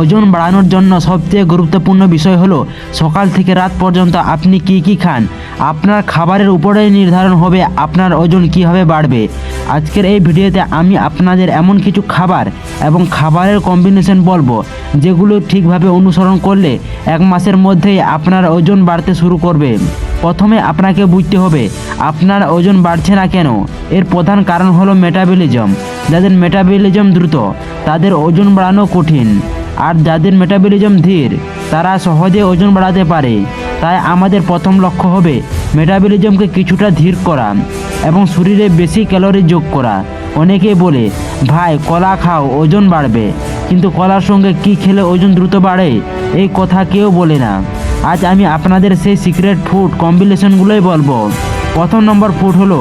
ওজন বাড়ানোর জন্য সবচেয়ে গুরুত্বপূর্ণ বিষয় হলো, সকাল থেকে রাত পর্যন্ত আপনি কি কি খান? আপনার খাবারের উপরেই নির্ধারণ হবে আপনার ওজন কীভাবে বাড়বে। আজকের এই ভিডিওতে আমি আপনাদের এমন কিছু খাবার এবং খাবারের কম্বিনেশন বলব, যেগুলো ঠিকভাবে অনুসরণ করলে এক মাসের মধ্যেই আপনার ওজন বাড়তে শুরু করবে। প্রথমে আপনাকে বুঝতে হবে, আপনার ওজন বাড়ছে না কেন? এর প্রধান কারণ হলো মেটাবলিজম যাদের মেটাবলিজম দ্রুত, তাদের ওজন বাড়ানো কঠিন। আর যাদের মেটাবলিজম ধীর, তারা সহজে ওজন বাড়াতে পারে। তাই আমাদের প্রথম লক্ষ্য হবে মেটাবলিজমকে কিছুটা ধীর করা এবং শরীরে বেশি ক্যালোরি যোগ করা। অনেকে বলে, ভাই, কলা খাও, ওজন বাড়বে। কিন্তু কলার সঙ্গে কি খেলে ওজন দ্রুত বাড়ে? এই কথা কেউ বলে না। আজ আমি আপনাদের সেই সিক্রেট ফুড কম্বিনেশনগুলোই বলব। প্রথম নম্বর ফুড হলো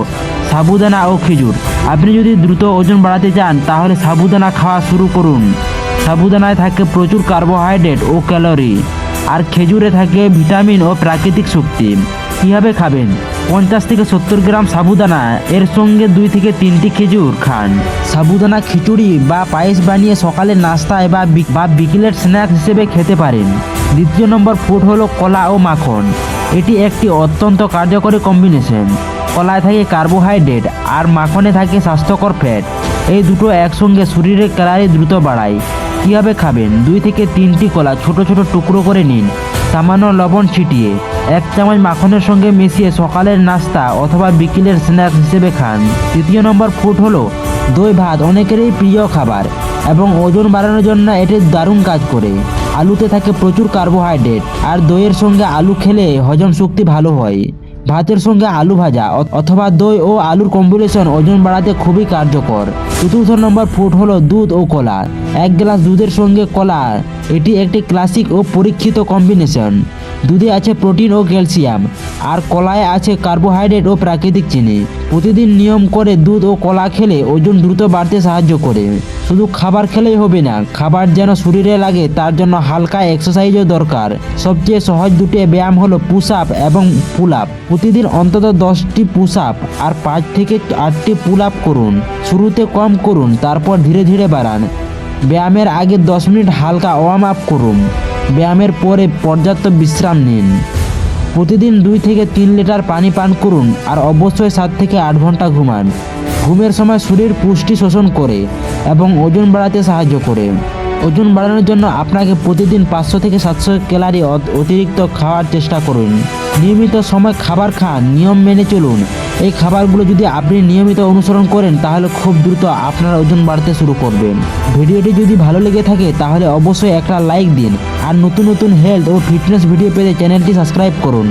সাবুদানা ও খেজুর। আপনি যদি দ্রুত ওজন বাড়াতে চান, তাহলে সাবুদানা খাওয়া শুরু করুন। সাবুদানায় থাকে প্রচুর কার্বোহাইড্রেট ও ক্যালোরি, আর খেজুরে থাকে ভিটামিন ও প্রাকৃতিক শক্তি। কীভাবে খাবেন? পঞ্চাশ থেকে সত্তর গ্রাম সাবুদানা, এর সঙ্গে দুই থেকে তিনটি খেজুর খান। সাবুদানা খিচুড়ি বা পায়েস বানিয়ে সকালে নাস্তায় বা বি- বিকেলের স্ন্যাক্স হিসেবে খেতে পারেন। দ্বিতীয় নম্বর ফুড হলো কলা ও মাখন। এটি একটি অত্যন্ত কার্যকরী কম্বিনেশন। কলায় থাকে কার্বোহাইড্রেট আর মাখনে থাকে স্বাস্থ্যকর ফ্যাট। এই দুটো একসঙ্গে শরীরের ক্যালারি দ্রুত বাড়ায়। কীভাবে খাবেন? দুই থেকে তিনটি কলা ছোট ছোট টুকরো করে নিন। সামান্য লবণ ছিটিয়ে এক চামচ মাখনের সঙ্গে মিশিয়ে সকালের নাস্তা অথবা বিকেলের স্ন্যাক্স হিসেবে খান। তৃতীয় নম্বর ফুড হলো দই ভাত অনেকেরই প্রিয় খাবার এবং ওজন বাড়ানোর জন্য এটি দারুণ কাজ করে। আলুতে থাকে প্রচুর কার্বোহাইড্রেট আর দইয়ের সঙ্গে আলু খেলে হজম শক্তি ভালো হয়। ভাতের সঙ্গে আলু ভাজা অথবা দই ও আলুর কম্বিনেশন ওজন বাড়াতে খুবই কার্যকর। চতুর্থ নম্বর ফুড হলো দুধ ও কলা। এক গ্লাস দুধের সঙ্গে কলা, এটি একটি ক্লাসিক ও পরীক্ষিত কম্বিনেশন দুধে আছে প্রোটিন ও ক্যালসিয়াম, আর কলায় আছে কার্বোহাইড্রেট ও প্রাকৃতিক চিনি। প্রতিদিন নিয়ম করে দুধ ও কলা খেলে ওজন দ্রুত বাড়তে সাহায্য করে। শুধু খাবার খেলেই হবে না, খাবার যেন শরীরে লাগে তার জন্য হালকা এক্সারসাইজও দরকার। সবচেয়ে সহজ দুটি ব্যায়াম হলো পুশ আপ এবং পুল আপ প্রতিদিন অন্তত দশটি পুশ আপ আর পাঁচ থেকে আটটি পুল আপ করুন। শুরুতে কম করুন, তারপর ধীরে ধীরে বাড়ান। ব্যায়ামের আগে দশ মিনিট হালকা ওয়ার্ম আপ করুন। ব্যায়ামের পরে পর্যাপ্ত বিশ্রাম নিন। প্রতিদিন দুই থেকে তিন লিটার পানি পান করুন আর অবশ্যই সাত থেকে আট ঘণ্টা ঘুমান। ঘুমের সময় শরীর পুষ্টি শোষণ করে এবং ওজন বাড়াতে সাহায্য করে। ওজন বাড়ানোর জন্য আপনাকে প্রতিদিন পাঁচশো থেকে সাতশো ক্যালারি অত- অতিরিক্ত খাওয়ার চেষ্টা করুন। নিয়মিত সময় খাবার খান, নিয়ম মেনে চলুন। এই খাবারগুলো যদি আপনি নিয়মিত অনুসরণ করেন, তাহলে খুব দ্রুত আপনার ওজন বাড়তে শুরু করবেন ভিডিওটি যদি ভালো লেগে থাকে, তাহলে অবশ্যই একটা লাইক দিন। আর নতুন নতুন হেলথ ও ফিটনেস ভিডিও পেতে চ্যানেলটি সাবস্ক্রাইব করুন।